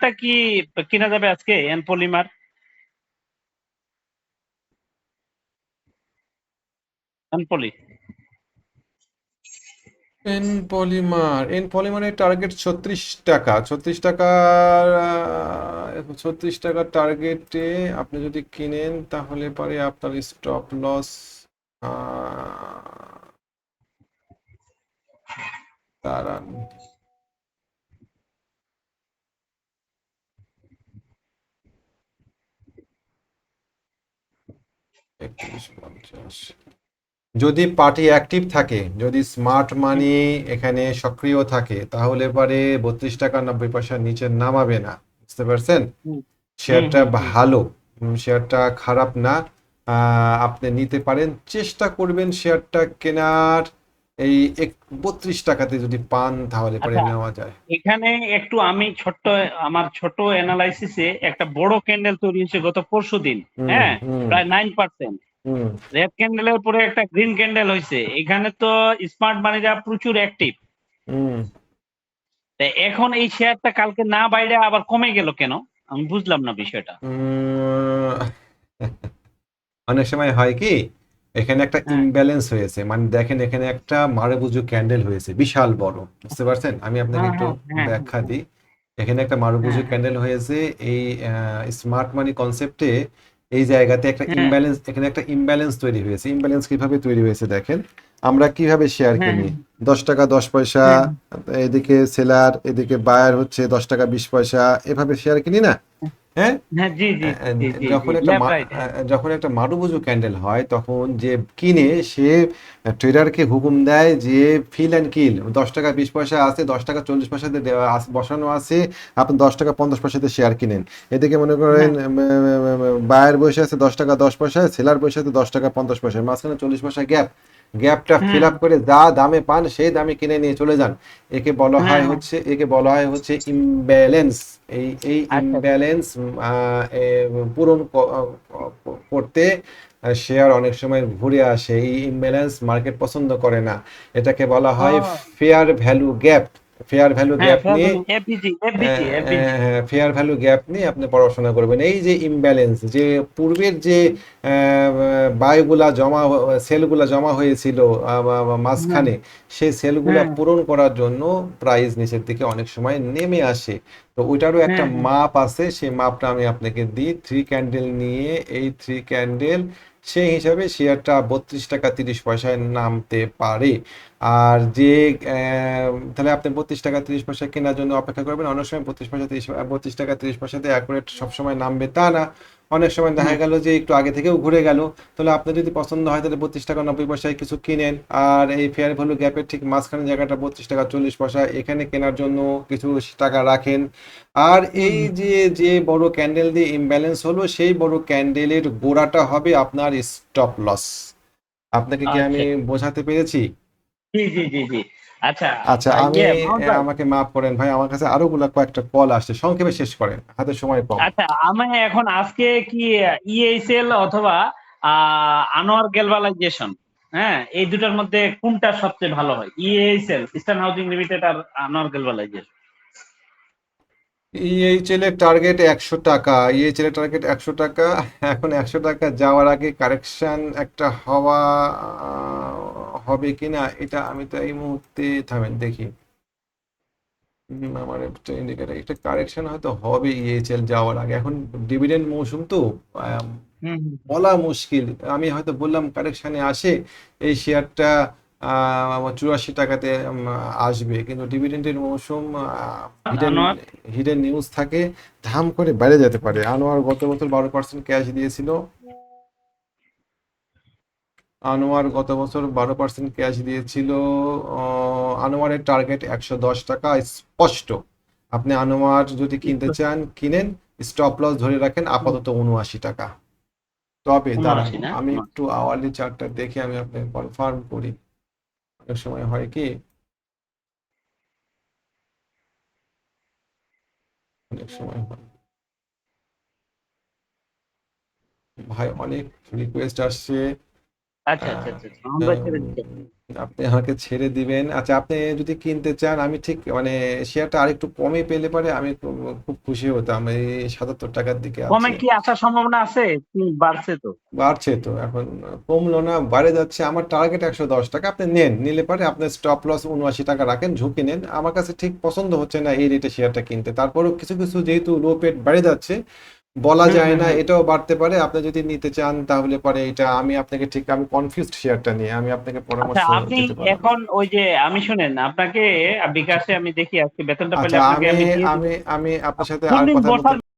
শেয়ারটা কি কিনা যাবে আজকে N polymer? N poly. N polymer, N পলিমারের target ছত্রিশ টাকা। ছত্রিশ টাকা ছত্রিশ টাকার টার্গেটে আপনি যদি কিনেন, তাহলে পরে আপনার স্টপ লস দাঁড়ান। যদি পার্টি অ্যাক্টিভ থাকে যদি স্মার্ট মানি এখানে সক্রিয় থাকে তাহলে পরে বত্রিশ টাকা নব্বই পয়সার নিচে নামাবে না। বুঝতে পারছেন? শেয়ারটা। ভালো। শেয়ারটা খারাপ না। আহ, আপনি নিতে পারেন। চেষ্টা করবেন শেয়ারটা কেনার। এই বত্রিশ টাকাতে যদি পান তাহলে পরে আচ্ছা। নেওয়া যায়। এখানে একটু আমি ছোট্ট আমার ছোট অ্যানালাইসিসে একটা বড় ক্যান্ডেল তৈরি হয়েছে গত পরশু দিন হ্যাঁ? প্রায় নাইন পার্সেন্ট রেড ক্যান্ডেলের পরে একটা গ্রিন ক্যান্ডেল হয়েছে। এখানে তো স্মার্ট মানিরা প্রচুর অ্যাক্টিভ এখন এই শেয়ারটা কালকে না বাইরে আবার কমে গেল কেন? আমি বুঝলাম না বিষয়টা। অনেক সময় হয় কি এখানে একটা হ্যাঁ। ইমব্যালেন্স হয়েছে। মানে দেখেন এখানে একটা মারুবুজু ক্যান্ডেল হয়েছে। বিশাল বড়। বুঝতে পারছেন? আমি আপনাকে হ্যাঁ, একটু হ্যাঁ, হ্যাঁ, ব্যাখ্যা দিই। এখানে একটা মারুবুজু হ্যাঁ। ক্যান্ডেল হয়েছে। এই স্মার্ট মানি কনসেপ্টে এই জায়গাতে একটা হ্যাঁ। ইমব্যালেন্স এখানে একটা ইমব্যালেন্স তৈরি হয়েছে। ইমব্যালেন্স কীভাবে তৈরি হয়েছে দেখেন? আমরা কীভাবে শেয়ার হ্যাঁ, কিনি? দশ টাকা দশ পয়সা এদিকে সেলার এদিকে বায়ার হচ্ছে দশ টাকা বিশ পয়সা। এভাবে শেয়ার কিনি না? হ্যাঁ? হ্যাঁ যখন একটা হ্যাঁ। যখন একটা ক্যান্ডেল হয় তখন যে কিনে সে ট্রেডারকে হুকুম দেয় যে ফিল অ্যান্ড কিল দশ টাকা বিশ পয়সা আছে দশ টাকা চল্লিশ পয়সাতে বসানো আছে আপনি দশ টাকা পঞ্চাশ পয়সাতে শেয়ার কিনেন। এদিকে মনে করেন বায়ার বসে আছে দশ টাকা দশ পয়সা সেলার বসে আছে দশ টাকা পঞ্চাশ পয়সা মাঝখানে চল্লিশ পয়সা গ্যাপ গ্যাপটা ফিল আপ করে যা দামে পান সেই দামে কিনে নিয়ে চলে যান। একে বলা হয়। হচ্ছে একে বলা হয় হচ্ছে ইমব্যালেন্স এই এই আচ্ছা। ইমব্যালেন্স পূরণ করতে শেয়ার অনেক সময় ঘুরে আসে। এই ইমব্যালেন্স মার্কেট পছন্দ করে না। এটাকে বলা হয় fair value gap fair value হ্যাঁ গ্যাপ নিয়ে ফেয়ার ভ্যালু গ্যাপ নিয়ে আপনি পড়াশোনা করবেন। এই যে ইমব্যালেন্স যে পূর্বের যে বায়ুগুলা জমা সেলগুলা জমা হয়েছিল মাঝখানে সেই সেলগুলা পূরণ করার জন্য প্রাইস নিচের দিকে অনেক সময় নেমে আসে। তো ওইটারও একটা হুম, হুম। মাপ আছে সেই মাপটা আমি আপনাকে দিই। থ্রি ক্যান্ডেল নিয়ে এই থ্রি ক্যান্ডেল সেই হিসাবে শেয়ারটা বত্রিশ টাকা তিরিশ পয়সায় নামতে পারে। আর যে তাহলে আপনি বত্রিশ টাকা তিরিশ পয়সা কেনার জন্য অপেক্ষা করবেন, অনেক সময় বত্রিশ পয়সা তিরিশ, বত্রিশ টাকা তিরিশ পয়সাতে অ্যাকুরেট সবসময় নামবে তা না। অনেক সময় দেখা গেল যে একটু আগে থেকেও ঘুরে গেল। তাহলে আপনার যদি পছন্দ হয় তাহলে বত্রিশ টাকা নব্বই পয়সায় কিছু কিনেন। আর এই ফেয়ার ভ্যালু গ্যাপের ঠিক মাঝখানে জায়গাটা বত্রিশ টাকা চল্লিশ পয়সা এখানে কেনার জন্য কিছু টাকা রাখেন। আর এই যে যে বড় ক্যান্ডেল দিয়ে ইমব্যালেন্স হলো সেই বড় ক্যান্ডেলের গোড়াটা হবে আপনার স্টপ লস আপনাকে কি আমি বোঝাতে পেরেছি? জি জি জি জি আচ্ছা আচ্ছা আমি আমাকে মাফ করেন ভাই আমার কাছে আরও গুলা কয়েকটা কল আসছে। সংক্ষেপে শেষ করেন হাতে সময় কম। আচ্ছা আমি এখন আজকে কি ইএসএল অথবা আনোয়ার গ্যালভালাইজেশন হ্যাঁ এই দুটার মধ্যে কোনটা সবচেয়ে ভালো হয়? ইএসএল ইস্টার্ন হাউজিং লিমিটেড আর আনোয়ার গ্যালভালাইজেশন। ইএইচএল এর টার্গেট একশো টাকা ইএইচএল এর টার্গেট একশো টাকা। এখন একশো টাকা যাওয়ার আগে কারেকশন একটা হওয়া হবে কিনা এটা আমি তো এই মুহূর্তে থামেন দেখি। আমার একটা ইন্ডিকেটার একটা কারেকশন হয়তো হবে ইএইচএল যাওয়ার আগে। এখন ডিভিডেন্ড মৌসুম তো বলা মুশকিল। আমি হয়তো বললাম কারেকশানে আসে এই শেয়ারটা চুরাশি টাকাতে আসবে। কিন্তু ডিভিডেন্ডের মৌসুম হিডেন হিডেন নিউজ থাকে ধাম করে বেড়ে যেতে পারে। আনোয়ার গত বছর বারো পার্সেন্ট ক্যাশ দিয়েছিল। আনোয়ার গত বছর বারো পার্সেন্ট ক্যাশ দিয়েছিল। আনোয়ারের টার্গেট একশো দশ টাকা। স্পষ্ট। আপনি আনোয়ার যদি কিনতে চান কিনেন স্টপ লস ধরে রাখেন আপাতত উনআশি টাকা। তবে দাঁড়ান 79 না? আমি একটু আওয়ারলি চার্টটা দেখে আমি আপনাকে কনফার্ম করি। অনেক সময় হয় কি? অনেক সময় হয়। ভাই অনেক রিকোয়েস্ট আসছে। আচ্ছা আচ্ছা আচ্ছা ছেড়ে। আপনি আমাকে ছেড়ে দিবেন। আচ্ছা আপনি যদি কিনতে চান আমি ঠিক মানে শেয়ারটা আরেকটু কমে পেলে পারে আমি খুব খুব খুশি হতাম। এই সাতাত্তর টাকার দিকে কমে আছে। কি আসার সম্ভাবনা আছে? কি বাড়ছে তো? বাড়ছে তো এখন কমলো না বাড়ে যাচ্ছে। আমার টার্গেট একশো দশ টাকা আপনি নেন। নিলে পারে আপনি স্টপ লস উনআশি টাকা রাখেন ঝুঁকি নেন। আমার কাছে ঠিক পছন্দ হচ্ছে না এই রেটে শেয়ারটা কিনতে। তারপরেও কিছু কিছু যেহেতু লো পেট বেড়ে যাচ্ছে বলা যায় না এটাও বাড়তে পারে। আপনি যদি নিতে চান তাহলে পরে এটা আমি আপনাকে ঠিক আমি কনফিউজড শেয়ারটা নিয়ে আমি আপনাকে পরামর্শ আচ্ছা আপনি দিতে পারি না। এখন ওই যে আমি শুনেন আপনাকে বিকাশে আমি দেখি আজকে বেতনটা পেলে আচ্ছা আপনাকে আমি আমি আমি আপনার সাথে আর কথা